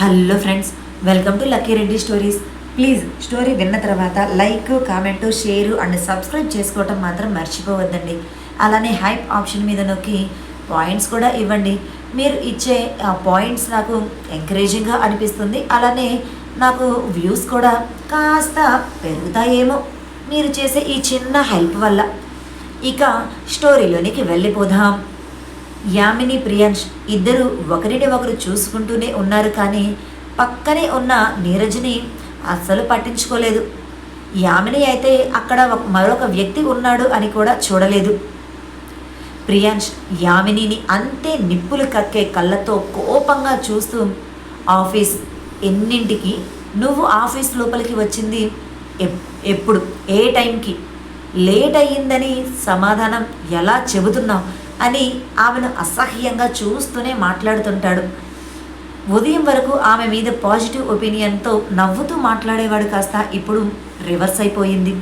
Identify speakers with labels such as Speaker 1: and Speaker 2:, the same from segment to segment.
Speaker 1: Hello friends welcome to Lucky Reddy stories. Please story విన్న తర్వాత like comment share and subscribe చేసుకోవటం మాత్రం మర్చిపోవద్దండి. అలానే హైప్ ఆప్షన్ మీద నొక్కి పాయింట్స్ కూడా ఇవ్వండి. మీరు ఇచ్చే ఆ పాయింట్స్ నాకు ఎంకరేజింగ్గా అనిపిస్తుంది. అలానే నాకు వ్యూస్ కూడా కాస్త పెరుగుతాయేమో. మీరు చేసే ఈ చిన్న హెల్ప్ వల్ల. ఇక స్టోరీలోనికి వెళ్ళిపోదాం. యామిని ప్రియాంష్ ఇద్దరు ఒకరిని ఒకరు చూసుకుంటూనే ఉన్నారు కానీ పక్కనే ఉన్న నీరజ్ని అస్సలు పట్టించుకోలేదు. యామిని అయితే అక్కడ ఒక- మరొక వ్యక్తి ఉన్నాడు అని కూడా చూడలేదు. ప్రియాంష్ యామినిని అంతే నిప్పులు కక్కే కళ్ళతో కోపంగా చూస్తూ ఆఫీస్ ఎన్నింటికి? నువ్వు ఆఫీస్ లోపలికి వచ్చింది ఎప్పుడు? ఏ టైంకి? లేట్ అయ్యిందని సమాధానం ఎలా చెబుతున్నావు? అని ఆమెను అసహ్యంగా చూస్తూనే మాట్లాడుతుంటాడు. ఉదయం వరకు ఆమె మీద పాజిటివ్ ఒపీనియన్తో నవ్వుతూ మాట్లాడేవాడు కాస్త ఇప్పుడు రివర్స్ అయిపోయింది.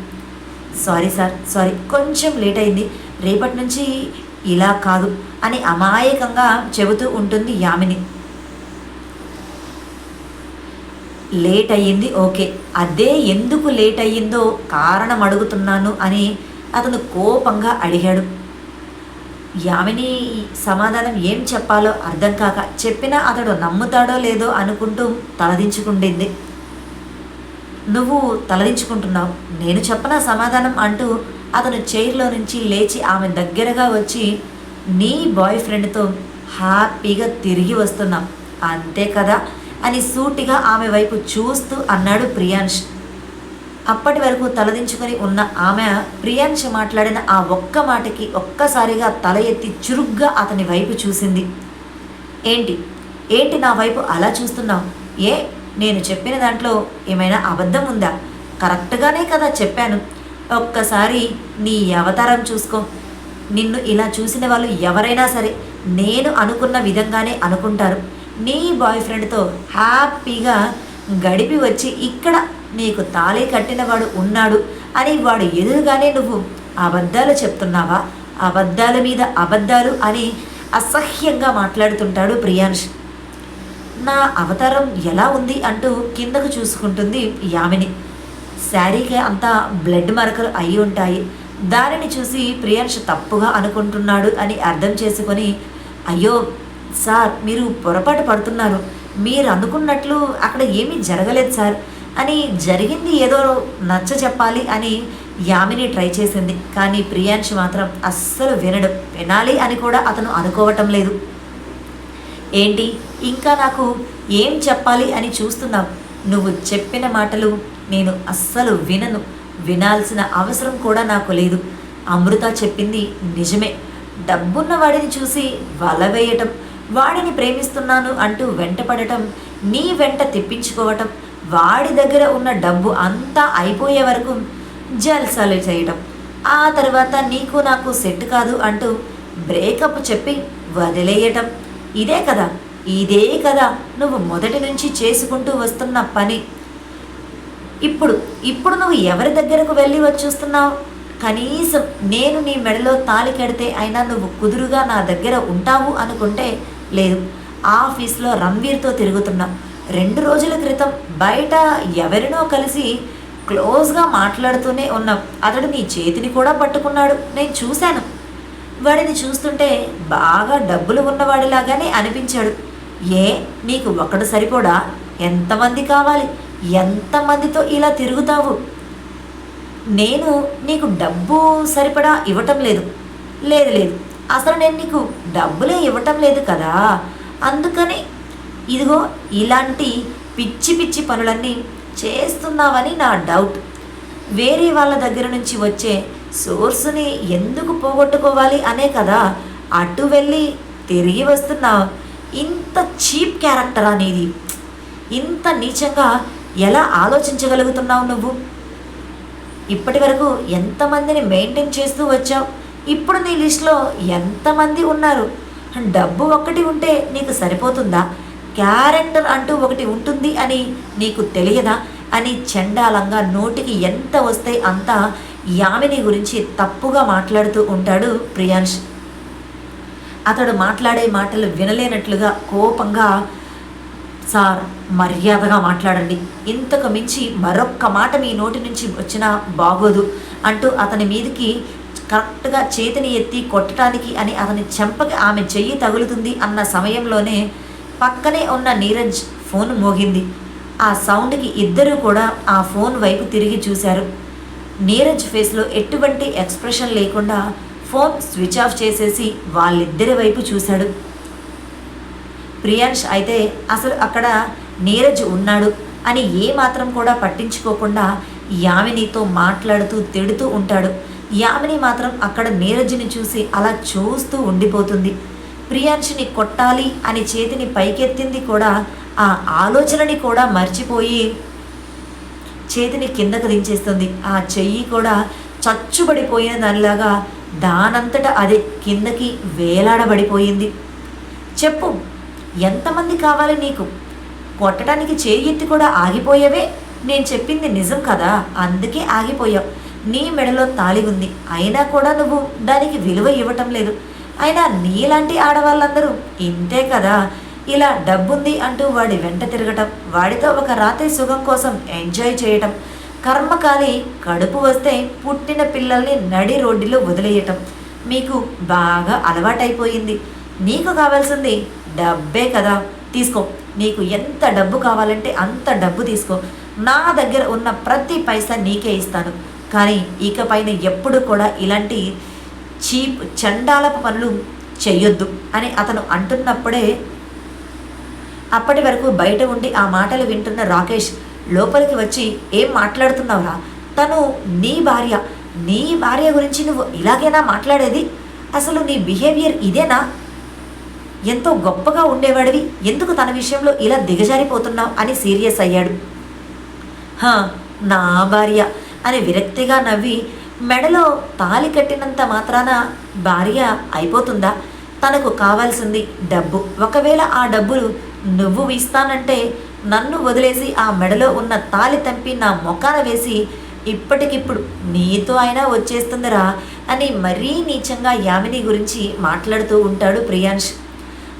Speaker 1: సారీ సార్ సారీ కొంచెం లేట్ అయింది. రేపటి నుంచి ఇలా కాదు అని అమాయకంగా చెబుతూ ఉంటుంది యామిని. లేట్ అయ్యింది ఓకే. అదే ఎందుకు లేట్ అయ్యిందో కారణం అడుగుతున్నాను అని అతను కోపంగా అడిగాడు. యామిని సమాధానం ఏం చెప్పాలో అర్థం కాక చెప్పినా అతడు నమ్ముతాడో లేదో అనుకుంటూ తలదించుకుండింది. నువ్వు తలదించుకుంటున్నావు నేను చెప్పనా సమాధానం అంటూ అతను చైర్లో నుంచి లేచి ఆమె దగ్గరగా వచ్చి నీ బాయ్ ఫ్రెండ్తో హ్యాపీగా తిరిగి వస్తున్నాం అంతే కదా? అని సూటిగా ఆమె వైపు చూస్తూ అన్నాడు ప్రియాంష్ అప్పటి వరకు తలదించుకొని ఉన్న ఆమె ప్రియాంష్ మాట్లాడిన ఆ ఒక్క మాటకి ఒక్కసారిగా తల ఎత్తి చురుగ్గా అతని వైపు చూసింది. ఏంటి? ఏంటి నా వైపు అలా చూస్తున్నావు? ఏ? నేను చెప్పిన దాంట్లో ఏమైనా అబద్ధం ఉందా? కరెక్ట్గానే కదా చెప్పాను. ఒక్కసారి నీ అవతారం చూసుకో. నిన్ను ఇలా చూసిన వాళ్ళు ఎవరైనా సరే నేను అనుకున్న విధంగానే అనుకుంటారు. నీ బాయ్ ఫ్రెండ్తో హ్యాపీగా గడిపి వచ్చి ఇక్కడ నీకు తాళి కట్టినవాడు ఉన్నాడు అని వాడు ఎదురుగానే నువ్వు అబద్ధాలు చెప్తున్నావా? అబద్ధాల మీద అబద్ధాలు అని అసహ్యంగా మాట్లాడుతుంటాడు ప్రియాంష్ నా అవతారం ఎలా ఉంది అంటూ కిందకు చూసుకుంటుంది యామిని. శారీకి అంతా బ్లడ్ మరకలు అయి ఉంటాయి. దానిని చూసి ప్రియాంష్ తప్పుగా అనుకుంటున్నాడు అని అర్థం చేసుకొని అయ్యో సార్ మీరు పొరపాటు పడుతున్నారు. మీరు అనుకున్నట్లు అక్కడ ఏమీ జరగలేదు సార్. అని జరిగింది ఏదో నచ్చ చెప్పాలి అని యామిని ట్రై చేసింది. కానీ ప్రియాంష్ మాత్రం అస్సలు వినడం. వినాలి అని కూడా అతను అనుకోవటం లేదు. ఏంటి? ఇంకా నాకు ఏం చెప్పాలి అని చూస్తున్నావు? నువ్వు చెప్పిన మాటలు నేను అస్సలు వినను. వినాల్సిన అవసరం కూడా నాకు లేదు. అమృత చెప్పింది నిజమే. డబ్బున్న వాడిని చూసి వల వేయటం వాడిని ప్రేమిస్తున్నాను అంటూ వెంటపడటం నీ వెంట తెప్పించుకోవటం వాడి దగ్గర ఉన్న డబ్బు అంతా అయిపోయే వరకు జల్సాలు చేయటం. ఆ తర్వాత నీకు నాకు సెట్ కాదు అంటూ బ్రేకప్ చెప్పి వదిలేయటం. ఇదే కదా ఇదే కదా నువ్వు మొదటి నుంచి చేసుకుంటూ వస్తున్న పని. ఇప్పుడు ఇప్పుడు నువ్వు ఎవరి దగ్గరకు వెళ్ళి వచ్చేస్తున్నావు? కనీసం నేను నీ మెడలో తాళి కడితే అయినా నువ్వు కుదురుగా నా దగ్గర ఉంటావు అనుకుంటే లేదు ఆఫీస్లో రణ్వీర్తో తిరుగుతున్నావు. రెండు రోజుల క్రితం బయట ఎవరినో కలిసి క్లోజ్గా మాట్లాడుతూనే ఉన్నాం. అతడు నీ చేతిని కూడా పట్టుకున్నాడు. నేను చూశాను. వాడిని చూస్తుంటే బాగా డబ్బులు ఉన్నవాడిలాగానే అనిపించాడు. ఏ నీకు ఒకడు సరిపోడా? ఎంతమంది కావాలి? ఎంతమందితో ఇలా తిరుగుతావు? నేను నీకు డబ్బు సరిపడా ఇవ్వటం లేదు. లేదు లేదు. అసలు నేను నీకు డబ్బులే ఇవ్వటం లేదు కదా? అందుకని ఇదిగో ఇలాంటి పిచ్చి పిచ్చి పనులన్నీ చేస్తున్నావని నా డౌట్. వేరే వాళ్ళ దగ్గర నుంచి వచ్చే సోర్స్ని ఎందుకు పోగొట్టుకోవాలి అనే కదా. అటు వెళ్ళి తిరిగి వస్తున్నావు ఇంత చీప్ క్యారెక్టర్ అనేది. ఇంత నీచంగా ఎలా ఆలోచించగలుగుతున్నావు నువ్వు? ఇప్పటి వరకు ఎంతమందిని మెయింటైన్ చేస్తూ వచ్చావు? ఇప్పుడు నీ లిస్ట్లో ఎంతమంది ఉన్నారు? డబ్బు ఒక్కటి ఉంటే నీకు సరిపోతుందా? క్యారెక్టర్ అంటూ ఒకటి ఉంటుంది అని నీకు తెలియదా? అని చండాలంగా నోటికి ఎంత వస్తే అంత యామిని గురించి తప్పుగా మాట్లాడుతూ ఉంటాడు ప్రియాంష్ అతడు మాట్లాడే మాటలు వినలేనట్లుగా కోపంగా సార్ మర్యాదగా మాట్లాడండి. ఇంతకు మించి మరొక్క మాట మీ నోటి నుంచి వచ్చినా బాగోదు అంటూ అతని మీదకి కరెక్ట్గా చేతిని ఎత్తి కొట్టడానికి అని అతని చెంపకి ఆమె చెయ్యి తగులుతుంది అన్న సమయంలోనే పక్కనే ఉన్న నీరజ్ ఫోన్ మోగింది. ఆ సౌండ్కి ఇద్దరూ కూడా ఆ ఫోన్ వైపు తిరిగి చూశారు. నీరజ్ ఫేస్లో ఎటువంటి ఎక్స్ప్రెషన్ లేకుండా ఫోన్ స్విచ్ ఆఫ్ చేసేసి వాళ్ళిద్దరి వైపు చూశాడు. ప్రియాంష్ అయితే అసలు అక్కడ నీరజ్ ఉన్నాడు అని ఏ మాత్రం కూడా పట్టించుకోకుండా యామినితో మాట్లాడుతూ తిడుతూ ఉంటాడు. యామిని మాత్రం అక్కడ నీరజ్ని చూసి అలా చూస్తూ ఉండిపోతుంది. ప్రియాంష్ని కొట్టాలి అని చేతిని పైకెత్తింది కూడా ఆ ఆలోచనని కూడా మర్చిపోయి చేతిని కిందకు దించేస్తుంది. ఆ చెయ్యి కూడా చచ్చుబడిపోయిన దానిలాగా దానంతట అదే కిందకి వేలాడబడిపోయింది. చెప్పు ఎంతమంది కావాలి నీకు? కొట్టడానికి చేయి ఎత్తి కూడా ఆగిపోయావే? నేను చెప్పింది నిజం కదా? అందుకే ఆగిపోయావు. నీ మెడలో తాళి ఉంది. అయినా కూడా నువ్వు దానికి విలువ ఇవ్వటం లేదు. అయినా నీలాంటి ఆడవాళ్ళందరూ ఇంతే కదా? ఇలా డబ్బుంది అంటూ వాడి వెంట తిరగటం వాడితో ఒక రాత్రి సుఖం కోసం ఎంజాయ్ చేయటం కర్మకాలి కడుపు వస్తే పుట్టిన పిల్లల్ని నడి రోడ్డులో వదిలేయటం మీకు బాగా అలవాటైపోయింది. నీకు కావాల్సింది డబ్బే కదా. తీసుకో. నీకు ఎంత డబ్బు కావాలంటే అంత డబ్బు తీసుకో. నా దగ్గర ఉన్న ప్రతి పైసా నీకే ఇస్తాను. కానీ ఇకపైన ఎప్పుడు కూడా ఇలాంటి చీప్ చండాలపు పనులు చెయ్యొద్దు అని అతను అంటున్నప్పుడే అప్పటి వరకు బయట ఉండి ఆ మాటలు వింటున్న రాకేష్ లోపలికి వచ్చి ఏం మాట్లాడుతున్నావురా? తను నీ భార్య. నీ భార్య గురించి నువ్వు ఇలాగేనా మాట్లాడేది? అసలు నీ బిహేవియర్ ఇదేనా? ఎంతో గొప్పగా ఉండేవాడివి. ఎందుకు తన విషయంలో ఇలా దిగజారిపోతున్నావు? అని సీరియస్ అయ్యాడు. హా నా భార్య అని విరక్తిగా నవ్వి మెడలో తాలి కట్టినంత మాత్రాన భార్య అయిపోతుందా? తనకు కావాల్సింది డబ్బు. ఒకవేళ ఆ డబ్బులు నువ్వు ఇస్తానంటే నన్ను వదిలేసి ఆ మెడలో ఉన్న తాలి తంపి నా మొఖాన వేసి ఇప్పటికిప్పుడు నీతో అయినా వచ్చేస్తుందిరా అని మరీ నీచంగా యామిని గురించి మాట్లాడుతూ ఉంటాడు ప్రియాంష్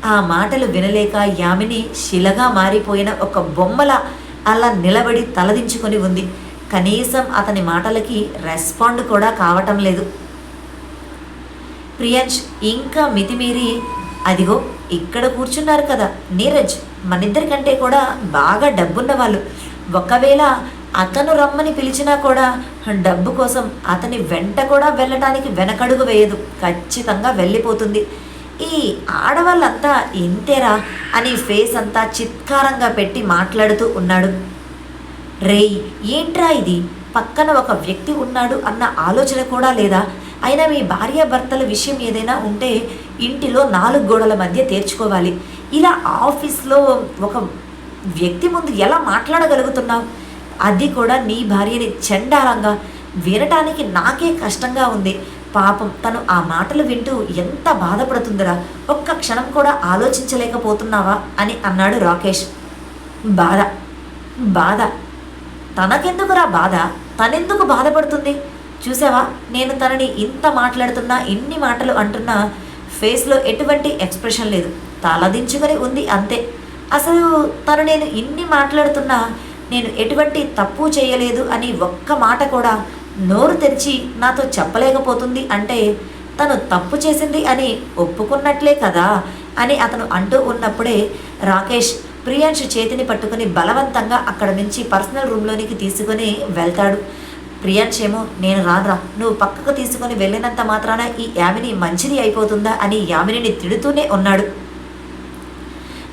Speaker 1: ఆ మాటలు వినలేక యామిని శిలగా మారిపోయిన ఒక బొమ్మల అలా నిలబడి తలదించుకొని ఉంది. కనీసం అతని మాటలకి రెస్పాండ్ కూడా కావటం లేదు. ప్రియాంష్ ఇంకా మితిమీరి అదిగో ఇక్కడ కూర్చున్నారు కదా నీరజ్ మనిద్దరికంటే కూడా బాగా డబ్బున్న వాళ్ళు ఒకవేళ అతను రమ్మని పిలిచినా కూడా డబ్బు కోసం అతని వెంట కూడా వెళ్ళటానికి వెనకడుగు వేయదు. ఖచ్చితంగా వెళ్ళిపోతుంది. ఈ ఆడవాళ్ళంతా ఇంతేరా అని ఫేస్ అంతా చిత్కారంగా పెట్టి మాట్లాడుతూ ఉన్నాడు. రేయ్ ఏంట్రా ఇది? పక్కన ఒక వ్యక్తి ఉన్నాడు అన్న ఆలోచన కూడా లేదా? అయినా మీ భార్యాభర్తల విషయం ఏదైనా ఉంటే ఇంటిలో నాలుగు గోడల మధ్య తీర్చుకోవాలి. ఇలా ఆఫీస్లో ఒక వ్యక్తి ముందు ఎలా మాట్లాడగలుగుతున్నావు? అది కూడా నీ భార్యని చండాలంగా వినటానికి నాకే కష్టంగా ఉంది. పాపం తను ఆ మాటలు వింటూ ఎంత బాధపడుతుందిరా? ఒక్క క్షణం కూడా ఆలోచించలేకపోతున్నావా? అని అన్నాడు రాకేష్. బాధ బాధ. తనకెందుకురా బాధ? తనెందుకు బాధపడుతుంది? చూసావా? నేను తనని ఇంత మాట్లాడుతున్నా ఇన్ని మాటలు అంటున్నా ఫేస్లో ఎటువంటి ఎక్స్ప్రెషన్ లేదు. తలదించుకొని ఉంది అంతే. అసలు తను నేను ఇన్ని మాట్లాడుతున్నా నేను ఎటువంటి తప్పు చేయలేదు అని ఒక్క మాట కూడా నోరు తెరిచి నాతో చెప్పలేకపోతుంది అంటే తను తప్పు చేసింది అని ఒప్పుకున్నట్లే కదా అని అతను అంటూ ఉన్నప్పుడే రాకేష్ ప్రియాంష్ చేతిని పట్టుకుని బలవంతంగా అక్కడ నుంచి పర్సనల్ రూమ్లోనికి తీసుకుని వెళ్తాడు. ప్రియాంష్ ఏమో నేను రానురా నువ్వు పక్కకు తీసుకొని వెళ్ళినంత మాత్రాన ఈ యామిని మంచిది అయిపోతుందా? అని యామినిని తిడుతూనే ఉన్నాడు.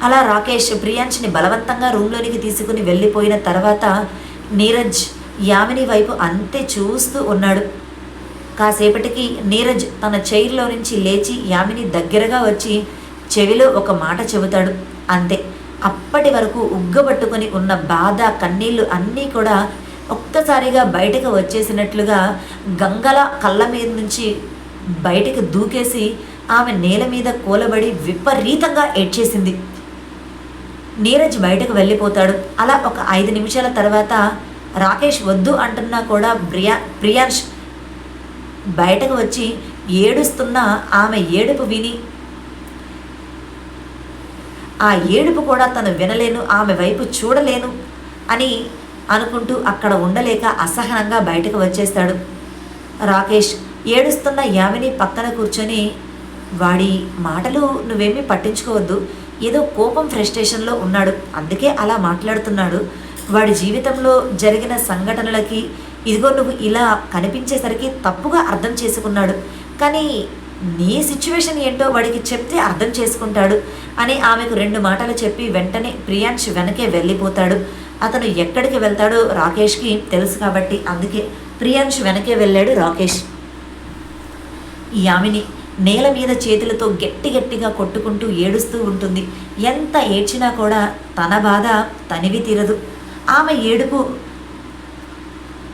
Speaker 1: అలా రాకేష్ ప్రియాంష్ని బలవంతంగా రూమ్లోనికి తీసుకుని వెళ్ళిపోయిన తర్వాత నీరజ్ యామిని వైపు అంతే చూస్తూ ఉన్నాడు. కాసేపటికి నీరజ్ తన చైర్లో నుంచి లేచి యామిని దగ్గరగా వచ్చి చెవిలో ఒక మాట చెబుతాడు. అంతే. అప్పటి వరకు ఉగ్గబట్టుకొని ఉన్న బాధ కన్నీళ్ళు అన్నీ కూడా ఒక్కసారిగా బయటకు వచ్చేసినట్లుగా గంగల కళ్ళ మీద నుంచి బయటకు దూకేసి ఆమె నేల మీద కూలబడి విపరీతంగా ఏడ్చేసింది. నీరజ్ బయటకు వెళ్ళిపోతాడు. అలా ఒక ఐదు నిమిషాల తర్వాత రాకేష్ వద్దు అంటున్నా కూడా ప్రియా ప్రియాంష్ బయటకు వచ్చి ఏడుస్తున్న ఆమె ఏడుపు విని ఆ ఏడుపు కూడా తను వినలేను ఆమె వైపు చూడలేను అని అనుకుంటూ అక్కడ ఉండలేక అసహనంగా బయటకు వచ్చేస్తాడు. రాకేష్ ఏడుస్తున్న యామిని పక్కన కూర్చొని వాడి మాటలు నువ్వేమీ పట్టించుకోవద్దు. ఏదో కోపం ఫ్రస్ట్రేషన్లో ఉన్నాడు. అందుకే అలా మాట్లాడుతున్నాడు. వాడి జీవితంలో జరిగిన సంఘటనలకి ఇదిగో నువ్వు ఇలా కనిపించేసరికి తప్పుగా అర్థం చేసుకున్నాడు. కానీ నీ సిచ్యువేషన్ ఏంటో వాడికి చెప్తే అర్థం చేసుకుంటాడు. అని ఆమెకు రెండు మాటలు చెప్పి వెంటనే ప్రియాంష్ వెనకే వెళ్ళిపోతాడు. అతను ఎక్కడికి వెళ్తాడో రాకేష్కి తెలుసు కాబట్టి అందుకే ప్రియాంష్ వెనకే వెళ్ళాడు రాకేష్. యామిని నేల మీద చేతులతో గట్టి గట్టిగా కొట్టుకుంటూ ఏడుస్తూ ఉంటుంది. ఎంత ఏడ్చినా కూడా తన బాధ తనివి తీరదు. ఆమె ఏడుపు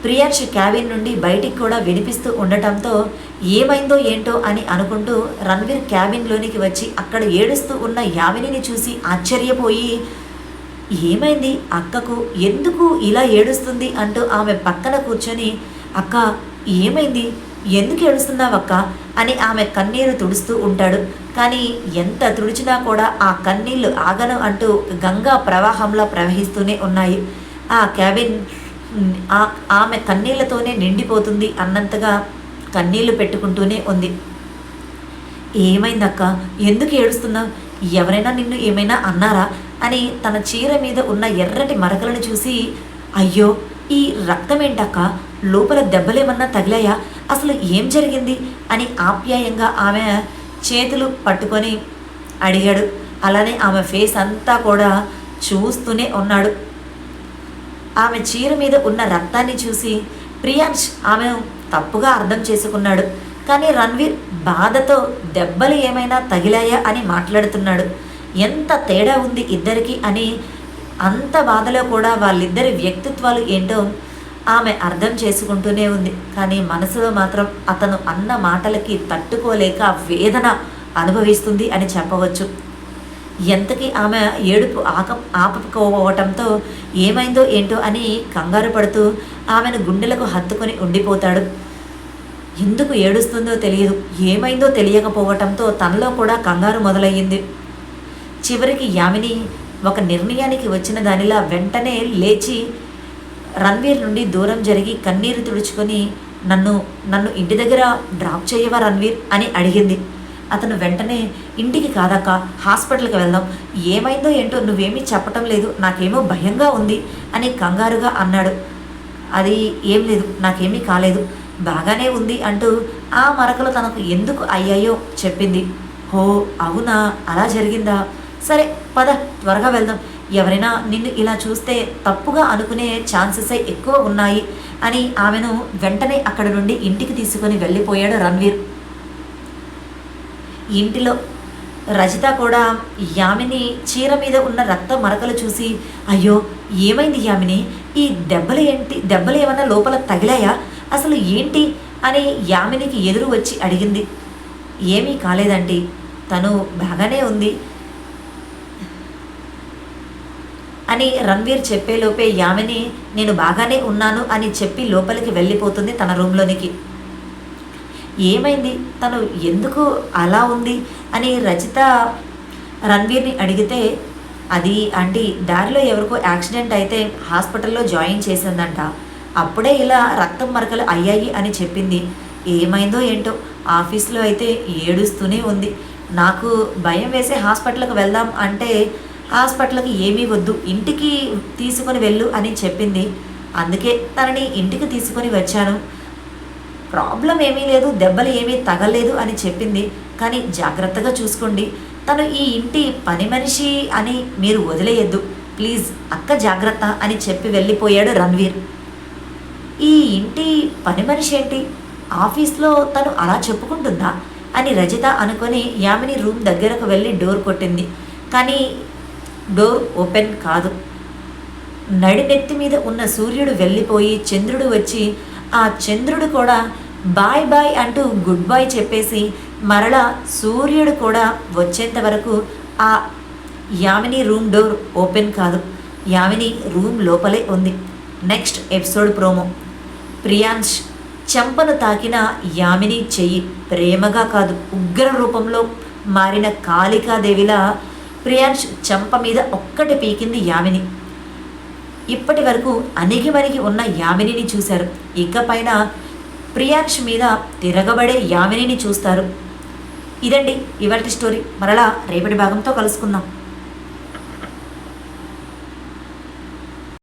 Speaker 1: ప్రియాంష్ క్యాబిన్ నుండి బయటికి కూడా వినిపిస్తూ ఉండటంతో ఏమైందో ఏంటో అని అనుకుంటూ రణ్వీర్ క్యాబిన్లోనికి వచ్చి అక్కడ ఏడుస్తూ ఉన్న యామినిని చూసి ఆశ్చర్యపోయి ఏమైంది? అక్కకు ఎందుకు ఇలా ఏడుస్తుంది? అంటూ ఆమె పక్కన కూర్చొని అక్క ఏమైంది? ఎందుకు ఏడుస్తున్నావక్క? అని ఆమె కన్నీరు తుడుస్తూ ఉంటాడు. కానీ ఎంత తుడిచినా కూడా ఆ కన్నీళ్ళు ఆగను అంటూ గంగా ప్రవాహంలో ప్రవహిస్తూనే ఉన్నాయి. ఆ క్యాబిన్ ఆ- ఆమె కన్నీళ్ళతోనే నిండిపోతుంది అన్నంతగా కన్నీళ్ళు పెట్టుకుంటూనే ఉంది. ఏమైందక్క? ఎందుకు ఏడుస్తున్నావు? ఎవరైనా నిన్ను ఏమైనా అన్నారా? అని తన చీర మీద ఉన్న ఎర్రటి మరకలను చూసి అయ్యో ఈ రక్తం ఏంటక్క లోపల దెబ్బలేమన్నా తగిలాయా? అసలు ఏం జరిగింది? అని ఆప్యాయంగా ఆమె చేతులు పట్టుకొని అడిగాడు. అలానే ఆమె ఫేస్ అంతా కూడా చూస్తూనే ఉన్నాడు. ఆమె చీర మీద ఉన్న రక్తాన్ని చూసి ప్రియాంష్ ఆమె తప్పుగా అర్థం చేసుకున్నాడు. కానీ రణ్వీర్ బాధతో దెబ్బలు ఏమైనా తగిలాయా అని మాట్లాడుతున్నాడు. ఎంత తేడా ఉంది ఇద్దరికి అని అంత బాధలో కూడా వాళ్ళిద్దరి వ్యక్తిత్వాలు ఏంటో ఆమె అర్థం చేసుకుంటూనే ఉంది. కానీ మనసులో మాత్రం అతను అన్న మాటలకి తట్టుకోలేక వేదన అనుభవిస్తుంది అని చెప్పవచ్చు. ఎంతకి ఆమె ఏడుపు ఆక ఆపకపోవటంతో ఏమైందో ఏంటో అని కంగారు పడుతూ ఆమెను గుండెలకు హత్తుకొని ఉండిపోతాడు. ఎందుకు ఏడుస్తుందో తెలియదు. ఏమైందో తెలియకపోవటంతో తనలో కూడా కంగారు మొదలయ్యింది. చివరికి యామిని ఒక నిర్ణయానికి వచ్చిన దానిలా వెంటనే లేచి రణ్వీర్ నుండి దూరం జరిగి కన్నీరు తుడుచుకొని నన్ను నన్ను ఇంటి దగ్గర డ్రాప్ చేయవా రణ్వీర్ అని అడిగింది. అతను వెంటనే ఇంటికి కాదక్క హాస్పిటల్కి వెళ్దాం. ఏమైందో ఏంటో నువ్వేమీ చెప్పటం లేదు. నాకేమో భయంగా ఉంది అని కంగారుగా అన్నాడు. అది ఏం లేదు నాకేమీ కాలేదు. బాగానే ఉంది అంటూ ఆ మరకలు తనకు ఎందుకు అయ్యాయో చెప్పింది. హో అవునా? అలా జరిగిందా? సరే పద త్వరగా వెళ్దాం. ఎవరైనా నిన్ను ఇలా చూస్తే తప్పుగా అనుకునే ఛాన్సెస్ ఎక్కువ ఉన్నాయి అని ఆమెను వెంటనే అక్కడ నుండి ఇంటికి తీసుకొని వెళ్ళిపోయాడు రణ్వీర్. ఇంటిలో. రజిత కూడా యామిని చీర మీద ఉన్న రక్త మరకలు చూసి అయ్యో ఏమైంది యామిని? ఈ దెబ్బలు ఏంటి? దెబ్బలు ఏమన్నా లోపల తగిలాయా? అసలు ఏంటి? అని యామినికి ఎదురు వచ్చి అడిగింది. ఏమీ కాలేదండి. తను బాగానే ఉంది. అని రణ్వీర్ చెప్పేలోపే యామిని నేను బాగానే ఉన్నాను అని చెప్పి లోపలికి వెళ్ళిపోతుంది తన రూమ్లోనికి. ఏమైంది? తను ఎందుకు అలా ఉంది? అని రచిత రణ్వీర్ని అడిగితే అది ఆంటీ దారిలో ఎవరికో యాక్సిడెంట్ అయితే హాస్పిటల్లో జాయిన్ చేసిందంట. అప్పుడే ఇలా రక్తం మరకలు అయ్యాయి అని చెప్పింది. ఏమైందో ఏంటో? ఆఫీస్లో అయితే ఏడుస్తూనే ఉంది. నాకు భయం వేసే హాస్పిటల్కి వెళ్దాం అంటే హాస్పిటల్కి ఏమీ వద్దు. ఇంటికి తీసుకొని వెళ్ళు అని చెప్పింది. అందుకే తనని ఇంటికి తీసుకొని వచ్చాను. ప్రాబ్లం ఏమీ లేదు దెబ్బలు ఏమీ తగలేదు అని చెప్పింది. కానీ జాగ్రత్తగా చూసుకోండి. తను ఈ ఇంటి పని మనిషి అని మీరు వదిలేయద్దు. ప్లీజ్ అక్క జాగ్రత్త అని చెప్పి వెళ్ళిపోయాడు రణ్వీర్. ఈ ఇంటి పని మనిషి ఏంటి? ఆఫీస్లో తను అలా చెప్పుకుంటుందా అని రజిత అనుకొని యామిని రూమ్ దగ్గరకు వెళ్ళి డోర్ కొట్టింది. కానీ డోర్ ఓపెన్ కాదు. నడినెత్తి మీద ఉన్న సూర్యుడు వెళ్ళిపోయి చంద్రుడు వచ్చి ఆ చంద్రుడు కూడా బాయ్ బాయ్ అంటూ గుడ్ బాయ్ చెప్పేసి మరలా సూర్యుడు కూడా వచ్చేంత వరకు ఆ యామిని రూమ్ డోర్ ఓపెన్ కాదు. యామిని రూమ్ లోపలే ఉంది. Next episode promo. ప్రియాంష్ చెంపను తాకిన యామిని చెయ్యి ప్రేమగా కాదు ఉగ్ర రూపంలో మారిన కాళికాదేవిలా ప్రియాంష్ చెంప మీద ఒక్కటి పీకింది యామిని. ఇప్పటి వరకు అణిగిమణిగి ఉన్న యామినిని చూశారు. ఇకపైన ప్రియాంష్ మీద తిరగబడే యామినిని చూస్తారు. ఇదండి ఇవాటి స్టోరీ. మరలా రేపటి భాగంతో కలుసుకుందాం.